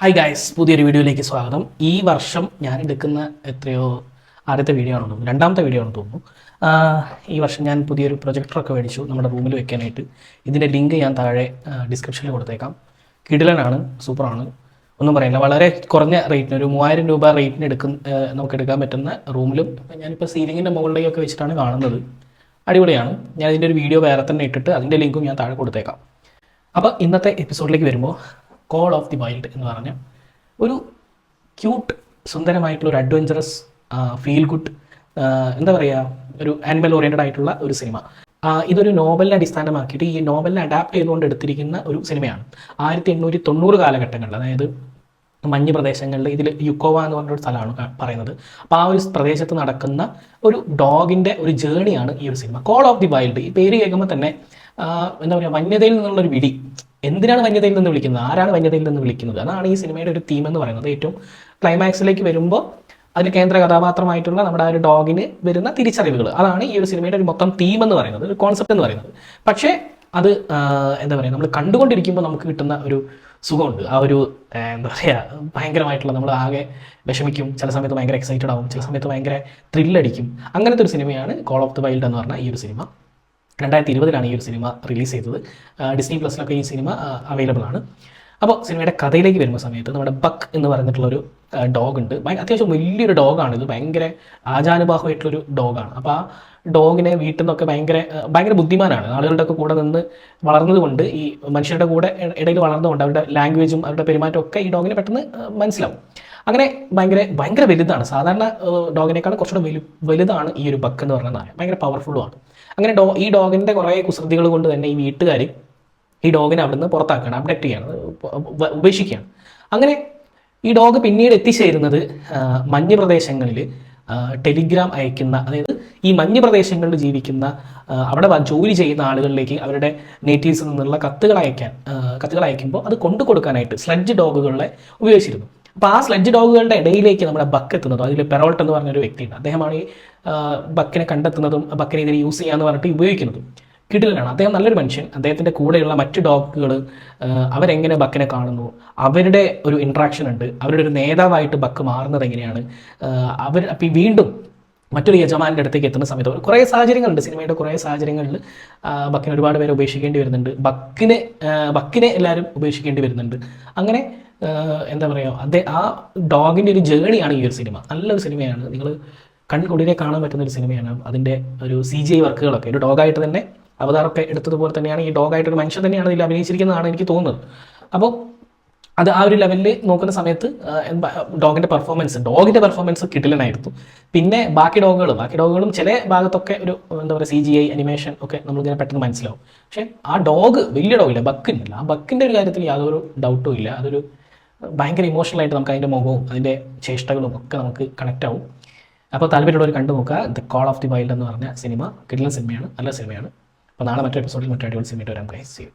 Hi guys പുതിയൊരു വീഡിയോയിലേക്ക് സ്വാഗതം. ഈ വർഷം ഞാൻ എടുക്കുന്ന എത്രയോ ആദ്യത്തെ വീഡിയോ ആണെന്ന് തോന്നുന്നു. രണ്ടാമത്തെ വീഡിയോ ആണെന്ന് തോന്നുന്നു. ഈ വർഷം ഞാൻ പുതിയൊരു പ്രൊജക്ടറൊക്കെ മേടിച്ചു നമ്മുടെ റൂമിൽ വെക്കാനായിട്ട്. ഇതിന്റെ ലിങ്ക് ഞാൻ താഴെ ഡിസ്ക്രിപ്ഷനിൽ കൊടുത്തേക്കാം. കിടിലനാണ് സൂപ്പറാണ്. ഒന്നും പറയില്ല. വളരെ കുറഞ്ഞ റേറ്റിന് ഒരു മൂവായിരം രൂപ റേറ്റിന് എടുക്കുന്ന നമുക്ക് എടുക്കാൻ പറ്റുന്ന റൂമിലും ഞാനിപ്പോൾ സീലിങ്ങിന്റെ മുകളിലേക്കൊക്കെ വെച്ചിട്ടാണ് കാണുന്നത്. അടിപൊളിയാണ്. ഞാൻ ഇതിന്റെ ഒരു വീഡിയോ വേറെ തന്നെ ഇട്ടിട്ട് അതിന്റെ ലിങ്കും ഞാൻ താഴെ കൊടുത്തേക്കാം. അപ്പോൾ ഇന്നത്തെ എപ്പിസോഡിലേക്ക് വരുമ്പോൾ കോൾ ഓഫ് ദി വൈൽഡ് എന്ന് പറഞ്ഞ ഒരു ക്യൂട്ട് സുന്ദരമായിട്ടുള്ള ഒരു അഡ്വഞ്ചറസ് ഫീൽ ഗുഡ് എന്താ പറയുക ഒരു ആനിമൽ ഓറിയന്റഡ് ആയിട്ടുള്ള ഒരു സിനിമ ഇതൊരു നോവലിനെ അടിസ്ഥാനമാക്കിയിട്ട് ഈ നോവലിനെ അഡാപ്റ്റ് ചെയ്തുകൊണ്ട് എടുത്തിരിക്കുന്ന ഒരു സിനിമയാണ് ആയിരത്തി എണ്ണൂറ്റി തൊണ്ണൂറ് കാലഘട്ടങ്ങളിൽ അതായത് മഞ്ഞ് പ്രദേശങ്ങളിൽ ഇതിൽ യുക്കോവ എന്ന് പറഞ്ഞൊരു സ്ഥലമാണ് പറയുന്നത്. അപ്പോൾ ആ ഒരു പ്രദേശത്ത് നടക്കുന്ന ഒരു ഡോഗിന്റെ ഒരു ജേണിയാണ് ഈ ഒരു cinema call of the wild ഈ പേര് കേൾക്കുമ്പോൾ തന്നെ എന്താ പറയുക വന്യതയിൽ നിന്നുള്ളൊരു വിടി എന്തിനാണ് വന്യതയിൽ നിന്ന് വിളിക്കുന്നത്? ആരാണ് വന്യതയിൽ നിന്ന് വിളിക്കുന്നത്? അതാണ് ഈ സിനിമയുടെ ഒരു തീം എന്ന് പറയുന്നത്. ഏറ്റവും ക്ലൈമാക്സിലേക്ക് വരുമ്പോൾ അതിൽ കേന്ദ്ര കഥാപാത്രമായിട്ടുള്ള നമ്മുടെ ആ ഒരു ഡോഗിന് വരുന്ന തിരിച്ചറിവുകൾ അതാണ് ഈ ഒരു സിനിമയുടെ ഒരു മൊത്തം തീം എന്ന് പറയുന്നത് ഒരു കോൺസെപ്റ്റ് എന്ന് പറയുന്നത്. പക്ഷേ അത് എന്താ പറയുക നമ്മൾ കണ്ടുകൊണ്ടിരിക്കുമ്പോൾ നമുക്ക് കിട്ടുന്ന ഒരു സുഖമുണ്ട്. ആ ഒരു എന്താ പറയുക ഭയങ്കരമായിട്ടുള്ള നമ്മൾ ആകെ വിഷമിക്കും. ചില സമയത്ത് ഭയങ്കര എക്സൈറ്റഡ് ആവും. ചില സമയത്ത് ഭയങ്കര ത്രില്ലടിക്കും അങ്ങനത്തെ ഒരു സിനിമയാണ് കോൾ ഓഫ് ദ വൈൽഡ് എന്ന് പറഞ്ഞ ഈ ഒരു സിനിമ. രണ്ടായിരത്തി ഇരുപതിലാണ് ഈ ഒരു സിനിമ റിലീസ് ചെയ്തത്. ഡിസ്നി പ്ലസിലൊക്കെ ഈ സിനിമ അവൈലബിൾ ആണ്. അപ്പോൾ സിനിമയുടെ കഥയിലേക്ക് വരുന്ന സമയത്ത് നമ്മുടെ ബക്ക് എന്ന് പറഞ്ഞിട്ടുള്ളൊരു ഡോഗ് ഉണ്ട്. അത്യാവശ്യം വലിയൊരു ഡോഗാണ് ഇത് ഭയങ്കര ആചാനുബാഹമായിട്ടുള്ളൊരു ഡോഗാണ് അപ്പോൾ ആ ഡോഗിനെ വീട്ടിൽ നിന്നൊക്കെ ഭയങ്കര ഭയങ്കര ബുദ്ധിമാനാണ്. ആളുകളുടെ ഒക്കെ കൂടെ നിന്ന് വളർന്നതുകൊണ്ട് ഈ മനുഷ്യരുടെ കൂടെ ഇടയിൽ വളർന്നതുകൊണ്ട് അവരുടെ ലാംഗ്വേജും അവരുടെ പെരുമാറ്റവും ഒക്കെ ഈ ഡോഗിനെ പെട്ടെന്ന് മനസ്സിലാവും. അങ്ങനെ ഭയങ്കര ഭയങ്കര വലുതാണ്. സാധാരണ ഡോഗിനേക്കാൾ കുറച്ചുകൂടെ വലു വലുതാണ് ഈ ഒരു ബക്ക് എന്ന് പറഞ്ഞ നായ. ഭയങ്കര പവർഫുള്ളുമാണ് അങ്ങനെ ഡോ ഈ ഡോഗിന്റെ കുറേ കുസൃതികൾ കൊണ്ട് തന്നെ ഈ വീട്ടുകാർ ഈ ഡോഗിനെ അവിടുന്ന് പുറത്താക്കുകയാണ് അപ്ഡേറ്റ് ചെയ്യാണ് ഉപ- ഉപേക്ഷിക്കുകയാണ്. അങ്ങനെ ഈ ഡോഗ് പിന്നീട് എത്തിച്ചേരുന്നത് മഞ്ഞ് പ്രദേശങ്ങളിൽ ടെലിഗ്രാം അയക്കുന്ന അതായത് ഈ മഞ്ഞ് പ്രദേശങ്ങളിൽ ജീവിക്കുന്ന അവിടെ ജോലി ചെയ്യുന്ന ആളുകളിലേക്ക് അവരുടെ നേറ്റീവ്സിൽ നിന്നുള്ള കത്തുകൾ അയക്കാൻ കത്തുകൾ അയക്കുമ്പോൾ അത് കൊണ്ടു കൊടുക്കാനായിട്ട് സ്ലഡ്ജ് ഡോഗുകളെ ഉപയോഗിച്ചിരുന്നു. അപ്പോൾ ആ സ്ലഡ്ജ് ഡോഗുകളുടെ ഇടയിലേക്ക് നമ്മുടെ ബക്ക് എത്തുന്നതും അതിൽ പെറോൾട്ട് എന്ന് പറഞ്ഞൊരു വ്യക്തിയുണ്ട്. അദ്ദേഹമാണ് ഈ ബക്കിനെ കണ്ടെത്തുന്നതും ബക്കിനെ ഇതിനെ യൂസ് ചെയ്യാന്ന് പറഞ്ഞിട്ട് ഉപയോഗിക്കുന്നതും. കിടിലനാണ്. അദ്ദേഹം നല്ലൊരു മനുഷ്യൻ. അദ്ദേഹത്തിന്റെ കൂടെയുള്ള മറ്റ് ഡോഗുകൾ അവരെങ്ങനെ ബക്കിനെ കാണുന്നു? അവരുടെ ഒരു ഇൻട്രാക്ഷൻ ഉണ്ട്. അവരുടെ ഒരു നേതാവായിട്ട് ബക്ക് മാറുന്നത് എങ്ങനെയാണ്? അവർ അപ്പം വീണ്ടും മറ്റൊരു യജമാനിന്റെ അടുത്തേക്ക് എത്തുന്ന സമയത്ത് കുറേ സാഹചര്യങ്ങളുണ്ട്. സിനിമയുടെ കുറേ സാഹചര്യങ്ങളിൽ ബക്കിനെ ഒരുപാട് പേരെ ഉപേക്ഷിക്കേണ്ടി വരുന്നുണ്ട്. ബക്കിനെ ബക്കിനെ എല്ലാവരും ഉപേക്ഷിക്കേണ്ടി വരുന്നുണ്ട്. അങ്ങനെ എന്താ പറയുക അദ്ദേഹം ആ ഡോഗിന്റെ ഒരു ജേണിയാണ് ഈ ഒരു സിനിമ. നല്ലൊരു സിനിമയാണ്. നിങ്ങൾ കൺകുടിനെ കാണാൻ പറ്റുന്ന ഒരു സിനിമയാണ്. അതിന്റെ ഒരു സി ജി ഐ വർക്കുകളൊക്കെ. ഒരു ഡോഗായിട്ട് തന്നെ അവതാറൊക്കെ എടുത്തതുപോലെ തന്നെയാണ്. ഈ ഡോഗ് ആയിട്ടൊരു മനുഷ്യൻ തന്നെയാണ് ഇതിൽ അഭിനയിച്ചിരിക്കുന്നതാണ് എനിക്ക് തോന്നുന്നത്. അപ്പോൾ അത് ആ ഒരു ലെവലിൽ നോക്കുന്ന സമയത്ത് ഡോഗിന്റെ പെർഫോമൻസ് ഡോഗിന്റെ പെർഫോമൻസ് കിട്ടില്ലനായിരുന്നു പിന്നെ ബാക്കി ഡോഗുകൾ ബാക്കി ഡോഗുകളും ചില ഭാഗത്തൊക്കെ ഒരു എന്താ പറയുക സി ജി ഐ അനിമേഷൻ ഒക്കെ നമ്മളിങ്ങനെ പെട്ടെന്ന് മനസ്സിലാവും. പക്ഷെ ആ ഡോഗ് വലിയ ഡോഗില്ല ബക്കില്ല ആ ബക്കിന്റെ ഒരു കാര്യത്തിൽ യാതൊരു ഡൗട്ടും ഇല്ല. അതൊരു ഭയങ്കര ഇമോഷണലായിട്ട് നമുക്ക് അതിന്റെ മുഖവും അതിന്റെ ചേഷ്ടകളും ഒക്കെ നമുക്ക് കണക്റ്റ് ആവും. അപ്പോൾ താല്പര്യമുള്ളവർ കണ്ടു നോക്കുക the call of the wild എന്ന് പറഞ്ഞ സിനിമ കിടിലൻ സിനിമയാണ് നല്ല സിനിമയാണ്. അപ്പോൾ നാളെ മറ്റൊരു എപ്പിസോഡിൽ മറ്റൊരു അടിപൊളി സിനിമയായിട്ട് വരാം ഗൈസ് ചെയ്യും